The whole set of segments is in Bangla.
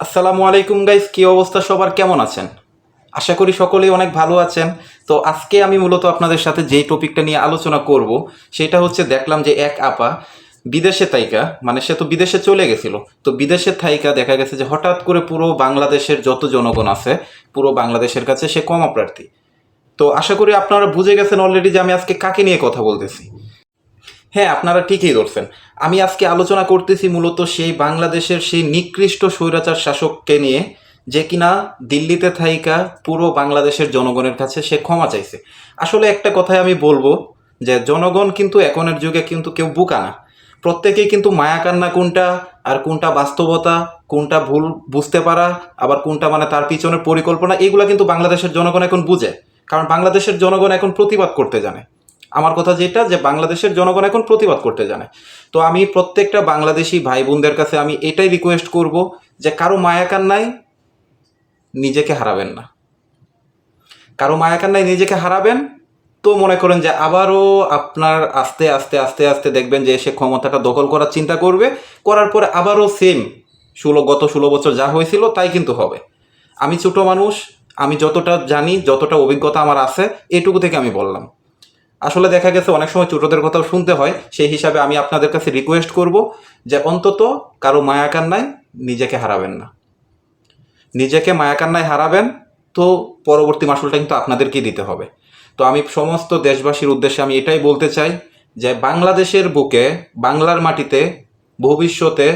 আসসালামু আলাইকুম গাইস, কি অবস্থা? সবার কেমন আছেন? আশা করি সকলেই অনেক ভালো আছেন। তো আজকে আমি মূলত আপনাদের সাথে যেই টপিকটা নিয়ে আলোচনা করব, সেটা হচ্ছে দেখলাম যে এক আপা বিদেশে থাইকা মানে সে তো বিদেশে চলে গেছিল। তো বিদেশে থাইকা দেখা গেছে যে হঠাৎ করে পুরো বাংলাদেশের যত জনগণ আছে, পুরো বাংলাদেশের কাছে সে কমা প্রার্থী। তো আশা করি আপনারা বুঝে গেছেন অলরেডি যে আমি আজকে কাকে নিয়ে কথা বলতেছি। হ্যাঁ আপনারা ঠিকই ধরছেন। আমি আজকে আলোচনা করতেছি মূলত সেই বাংলাদেশের সেই নিকৃষ্ট স্বৈরাচার শাসককে নিয়ে, যে কিনা দিল্লিতে থাইকা পুরো বাংলাদেশের জনগণের কাছে সে ক্ষমা চাইছে। আসলে একটা কথাই আমি বলব, যে জনগণ কিন্তু এখনের যুগে কিন্তু কেউ বুকা না। প্রত্যেকেই কিন্তু মায়া কান্না কোনটা, আর কোনটা বাস্তবতা, কোনটা ভুল বুঝতে পারা, আবার কোনটা মানে তার পিছনের পরিকল্পনা, এগুলো কিন্তু বাংলাদেশের জনগণ এখন বুঝে। কারণ বাংলাদেশের জনগণ এখন প্রতিবাদ করতে জানে। আমার কথা যেটা, যে বাংলাদেশের জনগণ এখন প্রতিবাদ করতে জানে। তো আমি প্রত্যেকটা বাংলাদেশি ভাই বোনদের কাছে আমি এটাই রিকোয়েস্ট করব যে কারও মায়াকান্নায় নিজেকে হারাবেন না। কারও মায়াকান্নায় নিজেকে হারাবেন, তো মনে করেন যে আবারও আপনার আস্তে আস্তে আস্তে আস্তে দেখবেন যে সে ক্ষমতাটা দখল করার চিন্তা করবে, করার পরে আবারও সেম ষোলো, গত ষোলো বছর যা হয়েছিল তাই কিন্তু হবে। আমি ছোটো মানুষ, আমি যতটা জানি, যতটা অভিজ্ঞতা আমার আছে, এটুকু থেকে আমি বললাম। আসলে দেখা গেছে অনেক সময় ছোটদের কথাও শুনতে হয়। সেই হিসাবে আমি আপনাদের কাছে রিকোয়েস্ট করব যে অন্তত কারও মায়াকান্নায় নিজেকে হারাবেন না। নিজেকে মায়াকান্নায় হারাবেন তো পরবর্তী মাসুলটা কিন্তু আপনাদেরকেই দিতে হবে। তো আমি সমস্ত দেশবাসীর উদ্দেশ্যে আমি এটাই বলতে চাই যে বাংলাদেশের বুকে, বাংলার মাটিতে ভবিষ্যতে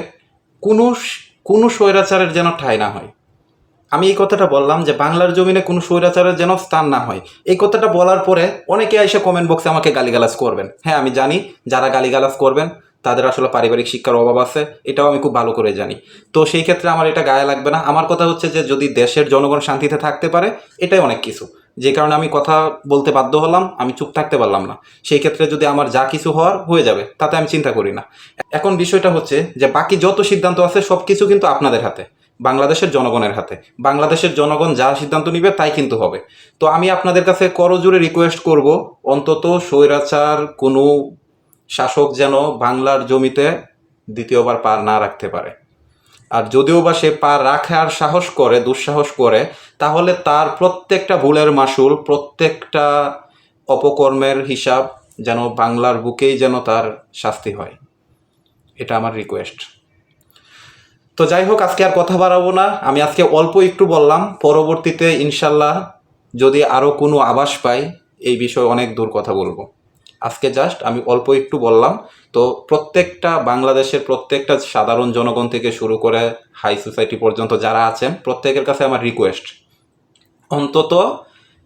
কোনো কোনো স্বৈরাচারের যেন ঠাঁই না হয়। আমি এই কথাটা বললাম যে বাংলার জমিনে কোনো স্বৈরাচারের যেন স্থান না হয়। এই কথাটা বলার পরে অনেকে এসে কমেন্ট বক্সে আমাকে গালিগালাজ করবেন। হ্যাঁ আমি জানি যারা গালিগালাজ করবেন, তাদের আসলে পারিবারিক শিক্ষার অভাব আছে, এটাও আমি খুব ভালো করে জানি। তো সেই ক্ষেত্রে আমার এটা গায়ে লাগবে না। আমার কথা হচ্ছে যে যদি দেশের জনগণ শান্তিতে থাকতে পারে, এটাই অনেক কিছু। যে কারণে আমি কথা বলতে বাধ্য হলাম, আমি চুপ থাকতে পারলাম না। সেই ক্ষেত্রে যদি আমার যা কিছু হওয়ার হয়ে যাবে, তাতে আমি চিন্তা করি না। এখন বিষয়টা হচ্ছে যে বাকি যত সিদ্ধান্ত আছে সব কিছু কিন্তু আপনাদের হাতে। বাংলাদেশের জনগণের হাতে। বাংলাদেশের জনগণ যা সিদ্ধান্ত নিবে তাই কিন্তু হবে। তো আমি আপনাদের কাছে করজোরে রিকোয়েস্ট করব, অন্তত স্বৈরাচার কোনো শাসক যেন বাংলার জমিতে দ্বিতীয়বার পা না রাখতে পারে। আর যদিও বা সে পা রাখার সাহস করে, দুঃসাহস করে, তাহলে তার প্রত্যেকটা ভুলের মাসুল, প্রত্যেকটা অপকর্মের হিসাব যেন বাংলার বুকেই যেন তার শাস্তি হয়। এটা আমার রিকোয়েস্ট তো যাই হোক আজকে আর কথা বাড়াবো না। আমি আজকে অল্প একটু বললাম, পরবর্তীতে ইনশাল্লাহ যদি আরও কোনো আভাস পাই, এই বিষয়ে অনেক দূর কথা বলব। আজকে জাস্ট আমি অল্প একটু বললাম, তো প্রত্যেকটা বাংলাদেশের প্রত্যেকটা সাধারণ জনগণ থেকে শুরু করে হাই সোসাইটি পর্যন্ত যারা আছেন, প্রত্যেকের কাছে আমার রিকোয়েস্ট অন্তত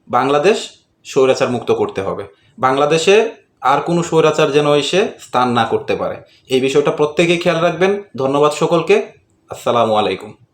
বাংলাদেশ স্বৈরাচার মুক্ত করতে হবে। বাংলাদেশে আর কোনো স্বৈরাচার যেন এসে স্থান না করতে পারে। এই বিষয়টা প্রত্যেকেই খেয়াল রাখবেন। ধন্যবাদ সকলকে। আসসালামু আলাইকুম।